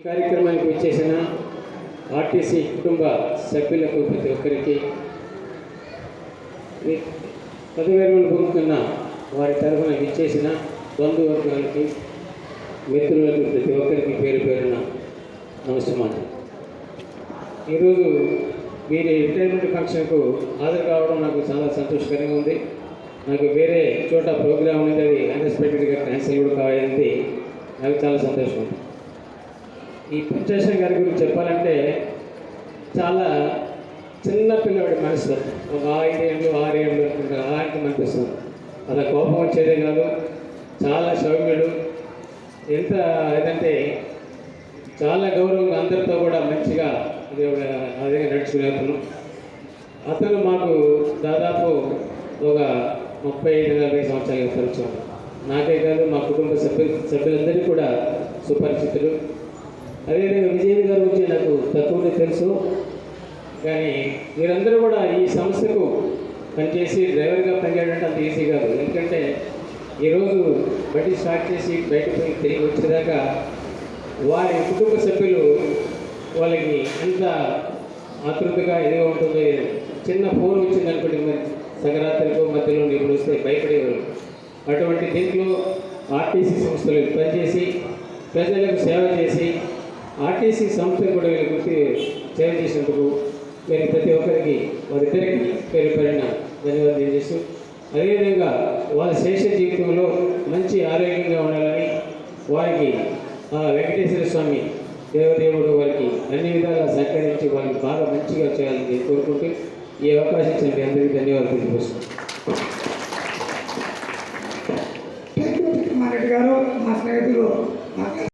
ఈ కార్యక్రమానికి వచ్చేసిన ఆర్టీసీ కుటుంబ సభ్యులకు ప్రతి ఒక్కరికి పదివేలు పొందుతున్న వారి తరఫున ఇచ్చేసిన బంధువర్గాలకి మిత్రులకు ప్రతి ఒక్కరికి పేరు పేరున నమస్కారం. ఈరోజు వీరి రిటైర్మెంట్ ఫంక్షన్కు హాజరు కావడం నాకు చాలా సంతోషకరంగా ఉంది. నాకు వేరే చోట ప్రోగ్రామ్ అనేది అది అన్ఎక్స్పెక్టెడ్గా క్యాన్సిల్ కూడా కావాలని నాకు చాలా సంతోషం. ఉంది ఈ పంచేశ్వర గారి గురించి చెప్పాలంటే చాలా చిన్న పిల్లవాడి మనసు. ఒక ఐదేళ్ళు ఆరేళ్ళు అనుకుంటా అలాంటి అనిపిస్తుంది. అలా కోపం వచ్చేదే కాదు. చాలా సౌమ్యుడు. ఎంత ఏదంటే చాలా గౌరవంగా అందరితో కూడా మంచిగా అది ఒక అదే నడుచుకునే అతను. అతను మాకు దాదాపు ఒక ముప్పై ఐదు నలభై సంవత్సరాలు పరిచయం నాకే కాదు మా కుటుంబ సభ్యు సభ్యులందరికీ కూడా సుపరిచితులు. అదేవిధంగా విజయ్ గారి గురించి నాకు తక్కువనే తెలుసు. కానీ మీరందరూ కూడా ఈ సంస్థకు పనిచేసి డ్రైవర్గా పనిచేయడం అంత ఈజీ కాదు. ఎందుకంటే ఈరోజు బట్టి స్టార్ట్ చేసి బయటకు తిరిగి వచ్చేదాకా వారి కుటుంబ సభ్యులు వాళ్ళకి ఎంత ఆతృతగా ఏదో ఉంటుందో చిన్న ఫోన్ వచ్చిందనుకోండి మరి సగరాత్రికో మధ్యలో ఇప్పుడు వస్తే భయపడేవారు. అటువంటి దీంట్లో ఆర్టీసీ సంస్థలు పనిచేసి ప్రజలకు సేవ చేసి ఆర్టీసీ సంస్థ కూడా వీళ్ళ గురించి సేవ చేసినందుకు నేను ప్రతి ఒక్కరికి వారిద్దరికి పేరు పడిన ధన్యవాదాలు తెలియజేస్తూ అదేవిధంగా వాళ్ళ శేష జీవితంలో మంచి ఆరోగ్యంగా ఉండాలని వారికి ఆ వెంకటేశ్వర స్వామి దేవదేవుడు వారికి అన్ని విధాలుగా సహకరించి వారికి బాగా మంచిగా చేయాలని కోరుకుంటూ ఈ అవకాశం ఇచ్చిన మీ అందరికీ ధన్యవాదాలు తెలియజేస్తున్నాను. గారు మా స్నేహితులు